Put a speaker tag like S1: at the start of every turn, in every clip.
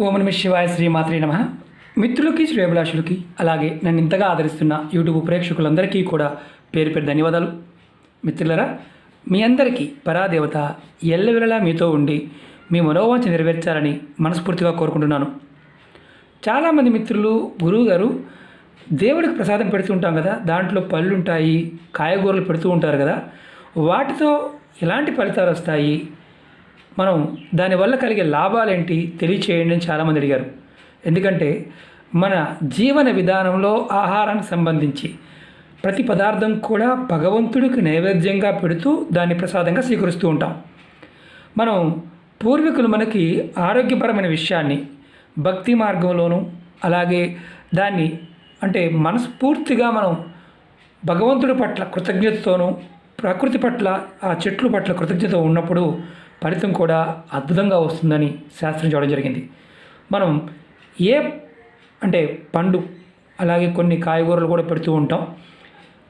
S1: ఓం నమ శివాయ శ్రీమాత్రి నమ. మిత్రులకి శ్రేభిలాషులకి అలాగే నన్ను ఇంతగా ఆదరిస్తున్న యూట్యూబ్ ప్రేక్షకులందరికీ కూడా పేరు పేరు ధన్యవాదాలు. మిత్రులరా మీ అందరికీ పరాదేవత ఎల్లవెల్లలా మీతో ఉండి మీ మనోవాంఛ నెరవేర్చాలని మనస్ఫూర్తిగా కోరుకుంటున్నాను. చాలామంది మిత్రులు గురువు గారు దేవుడికి ప్రసాదం పెడుతూ ఉంటాం కదా దాంట్లో పళ్ళు ఉంటాయి కాయగూరలు పెడుతూ ఉంటారు కదా వాటితో ఎలాంటి ఫలితాలు వస్తాయి మనం దానివల్ల కలిగే లాభాలేంటి తెలియచేయండి అని చాలామంది అడిగారు. ఎందుకంటే మన జీవన విధానంలో ఆహారానికి సంబంధించి ప్రతి పదార్థం కూడా భగవంతుడికి నైవేద్యంగా పెడుతూ దాన్ని ప్రసాదంగా స్వీకరిస్తూ ఉంటాం. మనం పూర్వీకులు మనకి ఆరోగ్యపరమైన విషయాన్ని భక్తి మార్గంలోనూ అలాగే దాన్ని అంటే మనస్ఫూర్తిగా మనం భగవంతుడి పట్ల కృతజ్ఞతతోనూ ప్రకృతి పట్ల ఆ చెట్లు పట్ల కృతజ్ఞత ఉన్నప్పుడు ఫలితం కూడా అద్భుతంగా వస్తుందని శాస్త్రం చూడడం జరిగింది. మనం ఏ అంటే పండు అలాగే కొన్ని కాయగూరలు కూడా పెడుతూ ఉంటాం.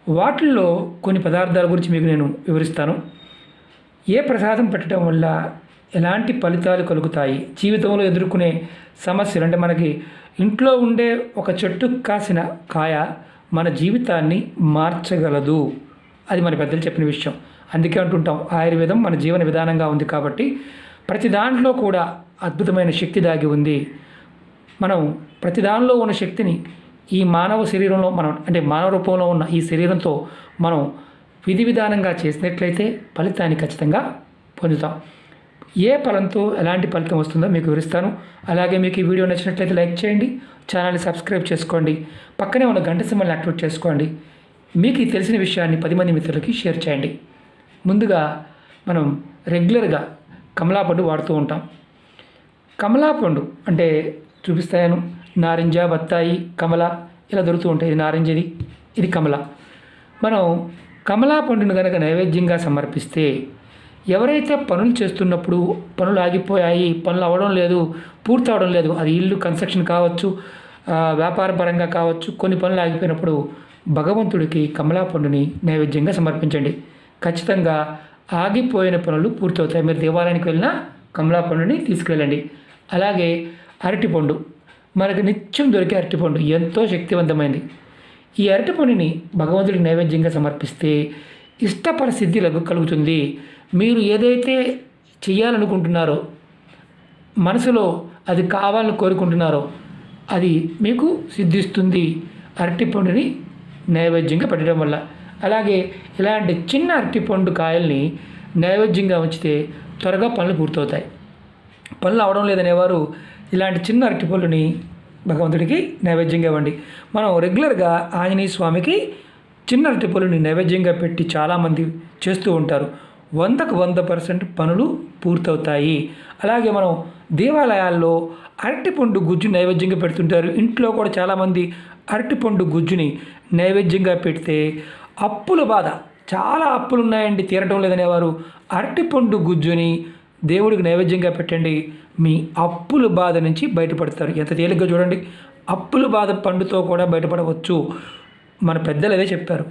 S1: వాటిల్లో కొన్ని పదార్థాల గురించి మీకు నేను వివరిస్తాను. ఏ ప్రసాదం పెట్టడం వల్ల ఎలాంటి ఫలితాలు కలుగుతాయి? జీవితంలో ఎదుర్కొనే సమస్యలు అంటే మనకి ఇంట్లో ఉండే ఒక చెట్టు కాసిన కాయ మన జీవితాన్ని మార్చగలదు. అది మన పెద్దలు చెప్పిన విషయం. అందుకే అంటుంటాం ఆయుర్వేదం మన జీవన విధానంగా ఉంది కాబట్టి ప్రతి దాంట్లో కూడా అద్భుతమైన శక్తి దాగి ఉంది. మనం ప్రతి దానిలో ఉన్న శక్తిని ఈ మానవ శరీరంలో మనం అంటే మానవ రూపంలో ఉన్న ఈ శరీరంతో మనం విధి విధానంగా చేసినట్లయితే ఫలితాన్ని ఖచ్చితంగా పొందుతాం. ఏ ఫలంతో ఎలాంటి ఫలితం వస్తుందో మీకు వివరిస్తాను. అలాగే మీకు ఈ వీడియో నచ్చినట్లయితే లైక్ చేయండి ఛానల్ని సబ్స్క్రైబ్ చేసుకోండి పక్కనే ఉన్న గంట సింబల్ని యాక్టివేట్ చేసుకోండి. మీకు ఈ తెలిసిన విషయాన్ని పది మంది మిత్రులకి షేర్ చేయండి. ముందుగా మనం రెగ్యులర్గా కమలాపండు వాడుతూ ఉంటాం. కమలాపండు అంటే చూపిస్తాను నారింజ బత్తాయి కమల ఇలా దొరుకుతూ ఉంటాయి. ఇది నారింజది ఇది కమల. మనం కమలా పండును కనుక నైవేద్యంగా సమర్పిస్తే ఎవరైతే పనులు చేస్తున్నప్పుడు పనులు ఆగిపోయాయి పనులు అవ్వడం లేదు పూర్తి అవడం లేదు అది ఇల్లు కన్స్ట్రక్షన్ కావచ్చు వ్యాపార పరంగా కావచ్చు కొన్ని పనులు ఆగిపోయినప్పుడు భగవంతుడికి కమలా పండుని నైవేద్యంగా సమర్పించండి. ఖచ్చితంగా ఆగిపోయిన పనులు పూర్తవుతాయి. మీరు దేవాలయానికి వెళ్ళినా కమలా పండుని తీసుకెళ్ళండి. అలాగే అరటిపండు మనకు నిత్యం దొరికే అరటిపండు ఎంతో శక్తివంతమైనది ఈ అరటిపండుని భగవంతుడికి నైవేద్యంగా సమర్పిస్తే ఇష్టపర సిద్ధి లగు- కలుగుతుంది. మీరు ఏదైతే చేయాలనుకుంటున్నారో మనసులో అది కావాలని కోరుకుంటున్నారో అది మీకు సిద్ధిస్తుంది. అరటిపండుని నైవేద్యంగా పెట్టడం వల్ల అలాగే ఇలాంటి చిన్న అరటిపండు కాయల్ని నైవేద్యంగా ఉంచితే త్వరగా పనులు పూర్తవుతాయి. పనులు అవడం లేదనేవారు ఇలాంటి చిన్న అరటిపళ్ళుని భగవంతుడికి నైవేద్యంగా ఇవ్వండి. మనం రెగ్యులర్గా ఆంజనేయ స్వామికి చిన్న అరటిపళ్ళుని నైవేద్యంగా పెట్టి చాలామంది చేస్తూ ఉంటారు. వందకు వంద పర్సెంట్ పనులు పూర్తవుతాయి. అలాగే మనం దేవాలయాల్లో అరటిపండు గుజ్జు నైవేద్యంగా పెడుతుంటారు. ఇంట్లో కూడా చాలామంది అరటిపండు గుజ్జుని నైవేద్యంగా పెడితే అప్పుల బాధ. చాలా అప్పులు ఉన్నాయండి తీరటం లేదనేవారు. అరటిపండు గుజ్జుని దేవుడికి నైవేద్యంగా పెట్టండి. మీ అప్పుల బాధ నుంచి బయటపడతారు. ఎంత తేలిగ్గా చూడండి. అప్పుల బాధ పండుతో కూడా బయటపడవచ్చు. మన పెద్దలు అదే చెప్పారు.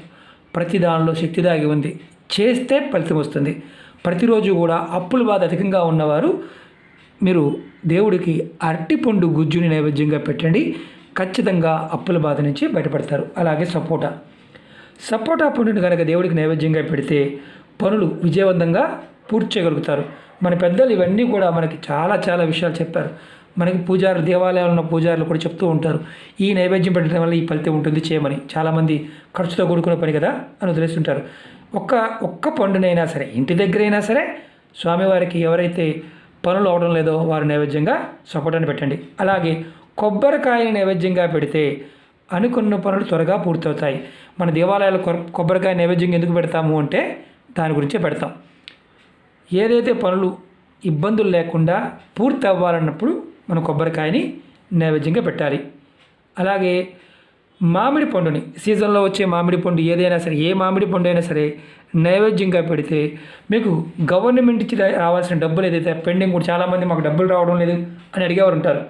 S1: ప్రతి దానిలో శక్తి దాగి ఉంది. చేస్తే ఫలితం వస్తుంది. ప్రతిరోజు కూడా అప్పుల బాధ అధికంగా ఉన్నవారు మీరు దేవుడికి అరటిపండు గుజ్జుని నైవేద్యంగా పెట్టండి. ఖచ్చితంగా అప్పుల బాధ నుంచి బయటపడతారు. అలాగే సపోటా. సపోటా పండుని కనుక దేవుడికి నైవేద్యంగా పెడితే పనులు విజయవంతంగా పూర్తి చేయగలుగుతారు. మన పెద్దలు ఇవన్నీ కూడా మనకి చాలా చాలా విషయాలు చెప్పారు. మనకి పూజారులు దేవాలయాలు ఉన్న పూజారులు కూడా చెప్తూ ఉంటారు. ఈ నైవేద్యం పెట్టడం వల్ల ఈ ఫలితం ఉంటుంది చేయమని. చాలామంది ఖర్చుతో కూడుకున్న పని కదా అని వదిలేస్తుంటారు. ఒక్క ఒక్క పండునైనా సరే ఇంటి దగ్గరైనా సరే స్వామివారికి ఎవరైతే పనులు అవడం లేదో వారు నైవేద్యంగా సపోటాన్ని పెట్టండి. అలాగే కొబ్బరికాయని నైవేద్యంగా పెడితే అనుకున్న పనులు త్వరగా పూర్తవుతాయి. మన దేవాలయాలు కొబ్బరికాయ నైవేద్యం ఎందుకు పెడతాము అంటే దాని గురించే పెడతాం. ఏదైతే పనులు ఇబ్బందులు లేకుండా పూర్తి అవ్వాలన్నప్పుడు మనం కొబ్బరికాయని నైవేద్యంగా పెట్టాలి. అలాగే మామిడి పండుని సీజన్లో వచ్చే మామిడి పండు ఏదైనా సరే ఏ మామిడి పండు అయినా సరే నైవేద్యంగా పెడితే మీకు గవర్నమెంట్ ఇచ్చి రావాల్సిన డబ్బులు ఏదైతే పెండింగ్ కూడా చాలామంది మాకు డబ్బులు రావడం లేదు అని అడిగేవారు ఉంటారు.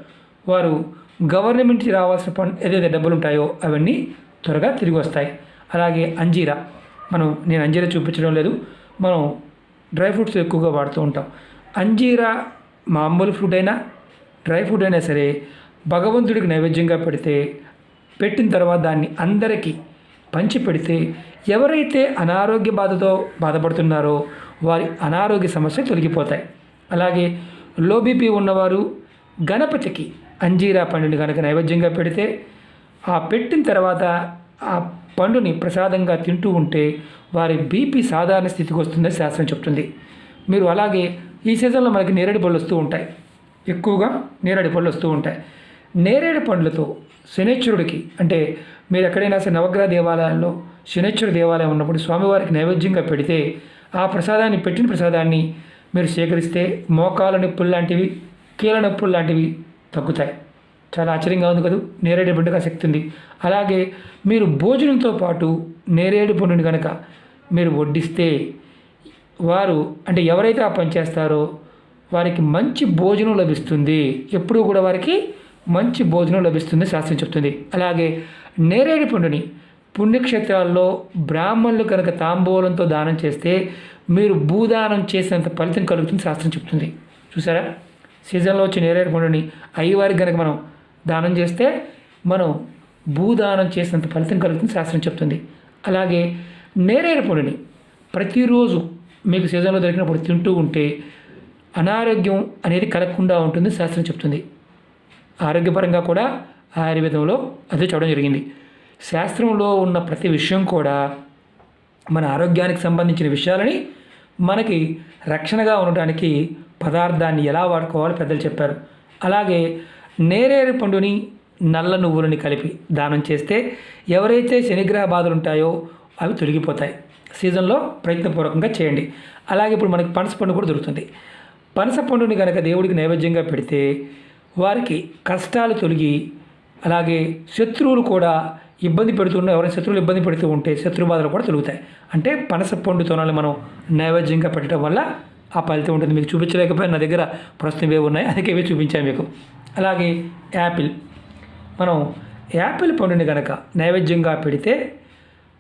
S1: వారు గవర్నమెంట్ రావాల్సిన పన్ ఏదైతే డబ్బులు ఉంటాయో అవన్నీ త్వరగా తిరిగి వస్తాయి. అలాగే అంజీరా మనం నేను అంజీరా చూపించడం లేదు. మనం డ్రై ఫ్రూట్స్ ఎక్కువగా వాడుతూ ఉంటాం. అంజీరా మామూలు ఫ్రూట్ అయినా డ్రై ఫ్రూట్ అయినా సరే భగవంతుడికి నైవేద్యంగా పెడితే పెట్టిన తర్వాత దాన్ని అందరికీ పంచి పెడితే ఎవరైతే అనారోగ్య బాధతో బాధపడుతున్నారో వారి అనారోగ్య సమస్యలు తొలగిపోతాయి. అలాగే లో బీపీ ఉన్నవారు గణపతికి అంజీరా పండుని కనుక నైవేద్యంగా పెడితే ఆ పెట్టిన తర్వాత ఆ పండుని ప్రసాదంగా తింటూ ఉంటే వారి బీపీ సాధారణ స్థితికి వస్తుందని శాస్త్రం చెప్తుంది. మీరు అలాగే ఈ సీజన్లో మనకి నేరేడు పళ్ళు వస్తూ ఉంటాయి. ఎక్కువగా నేరేడు పళ్ళు వస్తూ ఉంటాయి. నేరేడు పండ్లతో శనేశ్వరుడికి అంటే మీరు ఎక్కడైనా సరే నవగ్రహ దేవాలయాల్లో శనేశ్వర దేవాలయం ఉన్నప్పుడు స్వామివారికి నైవేద్యంగా పెడితే ఆ ప్రసాదాన్ని పెట్టిన ప్రసాదాన్ని మీరు సేకరిస్తే మోకాల నొప్పులు లాంటివి కీళ్ళ నొప్పులు లాంటివి తగ్గుతాయి. చాలా ఆశ్చర్యంగా ఉంది కదా? నేరేడు పండుగ శక్తి ఉంది. అలాగే మీరు భోజనంతో పాటు నేరేడు పండుని కనుక మీరు వడ్డిస్తే వారు అంటే ఎవరైతే ఆ పని చేస్తారో వారికి మంచి భోజనం లభిస్తుంది. ఎప్పుడూ కూడా వారికి మంచి భోజనం లభిస్తుంది శాస్త్రం చెప్తుంది. అలాగే నేరేడు పండుని పుణ్యక్షేత్రాల్లో బ్రాహ్మణులు కనుక తాంబూలంతో దానం చేస్తే మీరు భూదానం చేసినంత ఫలితం కలుగుతుంది శాస్త్రం చెప్తుంది. చూసారా సీజన్లో వచ్చే నేరేడు పండుని అయ్యవారికి కనుక మనం దానం చేస్తే మనం భూదానం చేసినంత ఫలితం కలుగుతుంది శాస్త్రం చెప్తుంది. అలాగే నేరేడు పండుని ప్రతిరోజు మీకు సీజన్లో దొరికినప్పుడు తింటూ ఉంటే అనారోగ్యం అనేది కలగకుండా ఉంటుంది శాస్త్రం చెప్తుంది. ఆరోగ్యపరంగా కూడా ఆయుర్వేదంలో అదే చూడడం జరిగింది. శాస్త్రంలో ఉన్న ప్రతి విషయం కూడా మన ఆరోగ్యానికి సంబంధించిన విషయాలని మనకి రక్షణగా ఉండటానికి పదార్థాన్ని ఎలా వాడుకోవాలో పెద్దలు చెప్పారు. అలాగే నేరేరు పండుని నల్ల నువ్వులని కలిపి దానం చేస్తే ఎవరైతే శనిగ్రహ బాధలు ఉంటాయో అవి తొలగిపోతాయి. సీజన్లో ప్రయత్నపూర్వకంగా చేయండి. అలాగే ఇప్పుడు మనకి పనస పండు కూడా దొరుకుతుంది. పనస పండుని కనుక దేవుడికి నైవేద్యంగా పెడితే వారికి కష్టాలు తొలగి అలాగే శత్రువులు కూడా ఇబ్బంది పెడుతున్న ఎవరైనా శత్రువులు ఇబ్బంది పెడుతూ ఉంటే శత్రు బాధలు కూడా తొలుగుతాయి. అంటే పనస పండు తోనాలు మనం నైవేద్యంగా పెట్టడం వల్ల ఆ ఫలితం ఉంటుంది. మీకు చూపించలేకపోయినా నా దగ్గర ప్రస్తుతం ఇవే ఉన్నాయి. అందుకే ఇవే చూపించాను మీకు. అలాగే యాపిల్. మనం యాపిల్ పండుని కనుక నైవేద్యంగా పెడితే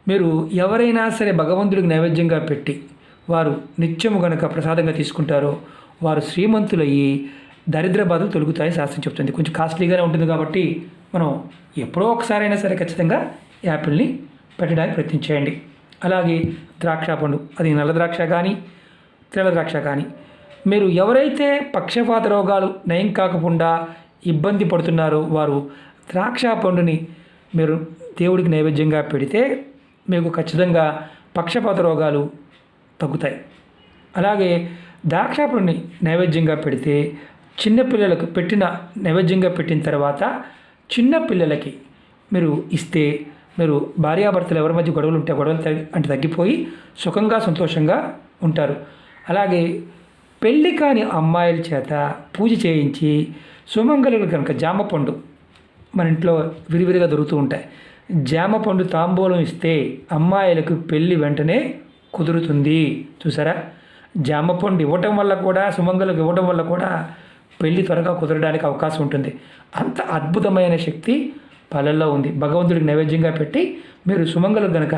S1: మీరు ఎవరైనా సరే భగవంతుడికి నైవేద్యంగా పెట్టి వారు నిత్యము గనక ప్రసాదంగా తీసుకుంటారో వారు శ్రీమంతులయ్యి దరిద్ర బాధలు తొలుగుతాయి శాస్త్రం చెప్తుంది. కొంచెం కాస్ట్లీగానే ఉంటుంది కాబట్టి మనం ఎప్పుడో ఒకసారైనా సరే ఖచ్చితంగా యాపిల్ని పెట్టడానికి ప్రయత్నించేయండి అలాగే ద్రాక్ష పండు. అది నల్ల ద్రాక్ష కానీ ద్రాక్ష కానీ. మీరు ఎవరైతే పక్షపాత రోగాలు నయం కాకుండా ఇబ్బంది పడుతున్నారో వారు ద్రాక్ష పండుని మీరు దేవుడికి నైవేద్యంగా పెడితే మీకు ఖచ్చితంగా పక్షపాత రోగాలు తగ్గుతాయి. అలాగే ద్రాక్ష పండుని నైవేద్యంగా పెడితే చిన్నపిల్లలకు పెట్టిన నైవేద్యంగా పెట్టిన తర్వాత చిన్నపిల్లలకి మీరు ఇస్తే మీరు భార్యాభర్తలు ఎవరి మధ్య గొడవలు ఉంటే గొడవలు తగ్గి- అంటే తగ్గిపోయి సుఖంగా సంతోషంగా ఉంటారు. అలాగే పెళ్ళి కాని అమ్మాయిల చేత పూజ చేయించి సుమంగళులు కనుక జామ పండు మన ఇంట్లో విరివిరిగా దొరుకుతూ ఉంటాయి. జామ పండు తాంబూలం ఇస్తే అమ్మాయిలకు పెళ్ళి వెంటనే కుదురుతుంది. చూసారా? జామ పండు ఇవ్వటం వల్ల కూడా సుమంగళకు ఇవ్వటం వల్ల కూడా పెళ్ళి త్వరగా కుదరడానికి అవకాశం ఉంటుంది. అంత అద్భుతమైన శక్తి పళ్ళల్లో ఉంది. భగవంతుడికి నైవేద్యంగా పెట్టి మీరు సుమంగళకు గనక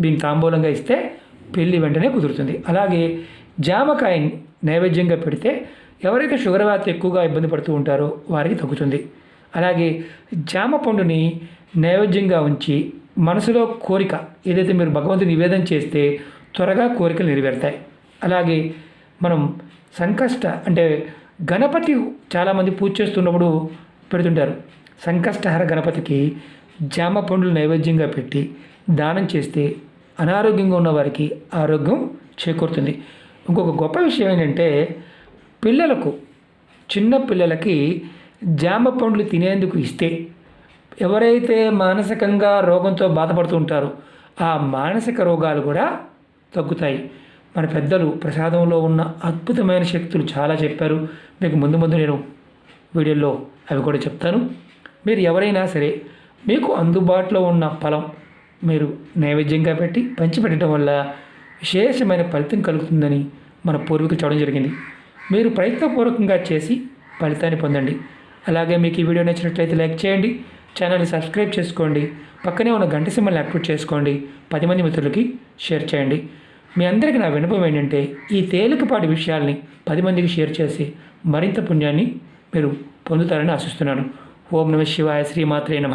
S1: దీన్ని తాంబూలంగా ఇస్తే పెళ్ళి వెంటనే కుదురుతుంది. అలాగే జామకాయని నైవేద్యంగా పెడితే ఎవరైతే షుగర్ వ్యాధి ఎక్కువగా ఇబ్బంది పడుతూ ఉంటారో వారికి తగ్గుతుంది. అలాగే జామ పండుని నైవేద్యంగా ఉంచి మనసులో కోరిక ఏదైతే మీరు భగవంతుని నివేదన చేస్తే త్వరగా కోరికలు నెరవేరుతాయి. అలాగే మనం సంకష్ట అంటే గణపతి చాలామంది పూజ చేస్తున్నప్పుడు పెడుతుంటారు. సంకష్టహర గణపతికి జామ పండ్లు నైవేద్యంగా పెట్టి దానం చేస్తే అనారోగ్యంగా ఉన్న వారికి ఆరోగ్యం చేకూరుతుంది. ఇంకొక గొప్ప విషయం ఏంటంటే పిల్లలకు చిన్న పిల్లలకి జామ పండ్లు తినేందుకు ఇస్తే ఎవరైతే మానసికంగా రోగంతో బాధపడుతూ ఉంటారో ఆ మానసిక రోగాలు కూడా తగ్గుతాయి. మన పెద్దలు ప్రసాదంలో ఉన్న అద్భుతమైన శక్తులు చాలా చెప్పారు. మీకు ముందు ముందు నేను వీడియోలో అవి కూడా చెప్తాను. మీరు ఎవరైనా సరే మీకు అందుబాటులో ఉన్న ఫలం మీరు నైవేద్యంగా పెట్టి పంచిపెట్టడం వల్ల విశేషమైన ఫలితం కలుగుతుందని మన పూర్వీకులు చూడడం జరిగింది. మీరు ప్రయత్నపూర్వకంగా చేసి ఫలితాన్ని పొందండి. అలాగే మీకు ఈ వీడియో నచ్చినట్లయితే లైక్ చేయండి ఛానల్ని సబ్స్క్రైబ్ చేసుకోండి పక్కనే ఉన్న గంట సింబల్ని యాక్టివేట్ చేసుకోండి పది మంది మిత్రులకి షేర్ చేయండి. మీ అందరికీ నా వినపం ఏంటంటే ఈ తేలికపాటి విషయాల్ని పది మందికి షేర్ చేసి మరింత పుణ్యాన్ని మీరు పొందుతారని ఆశిస్తున్నాను. ఓం నమ శివాయ శ్రీమాత్రే నమ.